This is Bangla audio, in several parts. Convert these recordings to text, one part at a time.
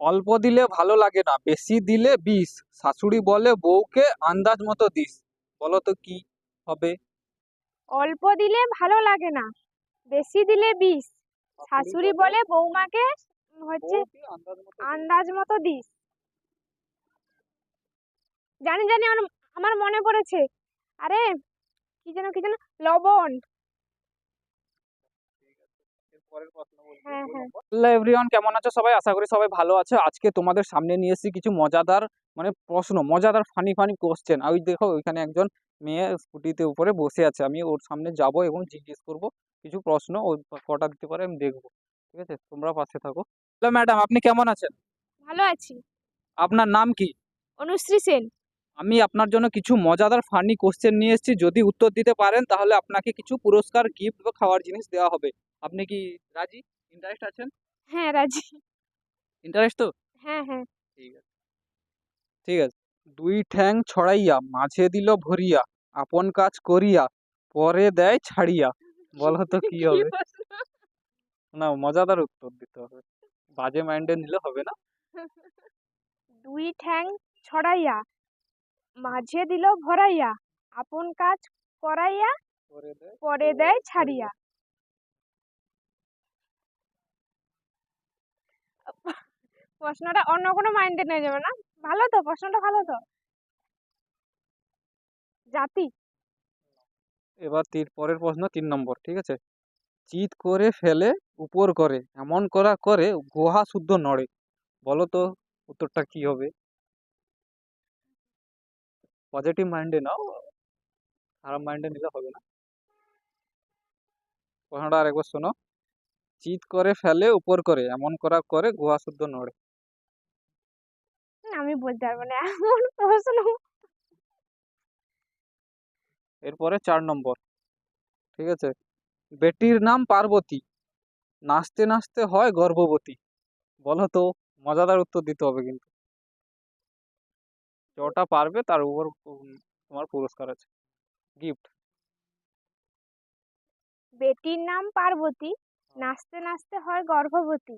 অল্প দিলে ভালো লাগে না বেশি দিলে বিষ। শাশুড়ি বলে বউকে আন্দাজ মতো দিস। বলো তো কি হবে? অল্প দিলে ভালো লাগে না বেশি দিলে বিষ। শাশুড়ি বলে বৌমাকে হচ্ছে আন্দাজ মতো দিস। জানি জানি আমার আমার মনে পড়েছে। আরে কি যেন কি যেন লবণ এরপরের প্রশ্ন বলছি, হ্যাঁ, দু হ্যাঁ। নম্বর। হ্যালো এভরিওয়ান কেমন আছো? সবাই আশা করি সবাই ভালো আছো। আজকে তোমাদের সামনে নিয়ে এসেছি কিছু মজাদার মানে প্রশ্ন মজাদার ফানি ফানি কোশ্চেন ওই দেখো ওইখানে একজন মেয়ে স্কুটিতে উপরে বসে আছে। আমি ওর সামনে যাব এবং জিজ্ঞেস করব কিছু প্রশ্ন ও কটা দিতে পারে আমি দেখব। ঠিক আছে? তোমরা পাশে থাকো। হ্যালো ম্যাডাম আপনি কেমন আছেন? ভালো আছি। আপনার নাম কি? অনুশ্রী সেন। আমি আপনার জন্য কিছু মজাদার ফানি কোশ্চেন নিয়ে এসেছি। যদি উত্তর দিতে পারেন তাহলে আপনাকে কিছু পুরস্কার গিফট বা খাওয়ার জিনিস দেওয়া হবে। আপনি কি রাজি? ইন্টারেস্ট আছেন? হ্যাঁ রাজি। ইন্টারেস্ট তো? হ্যাঁ হ্যাঁ। ঠিক আছে। ঠিক আছে। দুই ঠ্যাং ছড়াইয়া মাঝে দিল ভরিয়া আপন কাজ করিয়া পরে দেয় ছাড়িয়া। বলো তো কি হবে? না মজাদার উত্তর দিতে হবে। বাজে মাইন্ডে নিলে হবে না? দুই ঠ্যাং ছড়াইয়া মাঝে দিল ভরাইয়া আপন কাজ করাইয়া পরে দেয় পরে দেয় ছাড়িয়া। প্রশ্নটা অন্য কোনো মাইন্ডে নিয়ে যাবে না। ভালো তো, প্রশ্নটা ভালো তো। জাতি। এবার তিন পরের প্রশ্ন তিন নম্বর, ঠিক আছে? চিৎ করে ফেলে, উপর করে, এমন করা করে, গুহা শুদ্ধ নড়ে। বলো তো, উত্তরটা কি হবে? পজিটিভ মাইন্ডে নাও, খারাপ মাইন্ডে নিলে হবে না। প্রশ্নটা আরেকবার শোনো। চিৎ করে ফেলে, উপর করে, এমন করা করে, গুহা শুদ্ধ নড়ে। আমি বলতে পারব না। এমন প্রশ্ন। এরপরে চার নম্বর। ঠিক আছে? বেটির নাম পার্বতী। নাচতে নাচতে হয় গর্ভবতী। বলো তো মজাদার উত্তর দিতে হবে কিন্তু। যটা পারবে তার উপর তোমার পুরস্কার আছে। গিফট। বেটির নাম পার্বতী। নাচতে নাচতে হয় গর্ভবতী।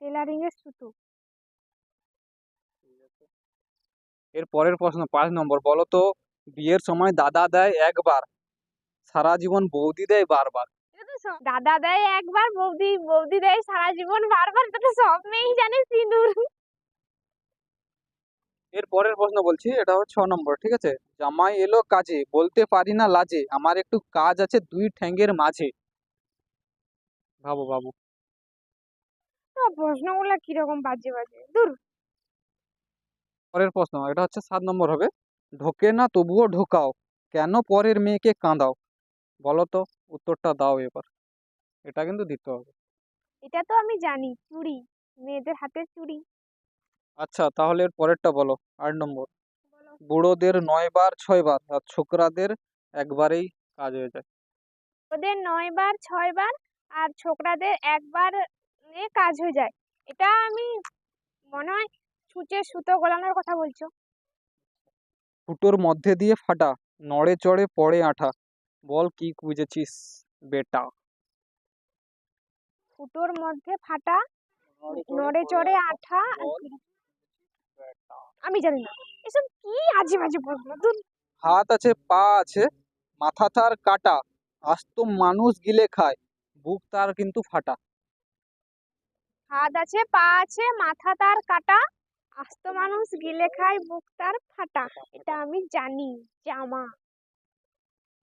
টেলারিং এর সুতো। এর পরের প্রশ্ন পাঁচ নম্বর বলো তো বিয়ের সময় দাদা দেয় একবার সারা জীবন বৌদি দেয় বারবার। দাদা দেয় একবার বৌদি বৌদি দেয় সারা জীবন বারবার তো সব মেয়েই জানে সিঁদুর। এর পরের প্রশ্ন বলছি এটা হচ্ছে ছ নম্বর ঠিক আছে? জামাই এলো কাজে বলতে পারি না লাজে আমার একটু কাজ আছে দুই ঠ্যাঙ্গের মাঝে। ভাবো ভাবো। প্রশ্নগুলো কীরকম বাজে বাজে? দূর। পরের প্রশ্ন এটা হচ্ছে সাত নম্বর হবে। ঢোকে না তবুও ঢোকাও কেন পরের মেয়েকে কাঁদাও? বলো তো উত্তরটা দাও এবার। এটা কিন্তু দিতে হবে। এটা তো আমি জানি চুড়ি মেয়েদের হাতের চুড়ি আচ্ছা তাহলে এর পরেরটা বলো আট নম্বর। বুড়োদের নয় বার ছয় বার আর ছোকরাদের একবারেই কাজ হয়ে যায়। ওদের নয় বার ছয় বার আর ছোকরাদের একবার এ কাজ হয়ে যায়। এটা আমি মনে হয় সূচে সুতো গলানোর কথা বলছো। ফুটোর মধ্যে দিয়ে ফাটা নড়ে চড়ে পড়ে আঠা। বল কি বুঝেছিস বেটা? ফুটোর মধ্যে ফাটা নড়ে চড়ে আঠা। আমি জানি না। এসব কি আজে বাজে প্রশ্ন হাত আছে পা আছে মাথা তার কাটা। আস্ত মানুষ গিলে খায় বুক তার কিন্তু ফাটা। হাত আছে, পা আছে, মাথা তার কাটা। আস্ত মানুষ গিলে খায়, বুক তার ফাটা। এটা আমি জানি, জামা।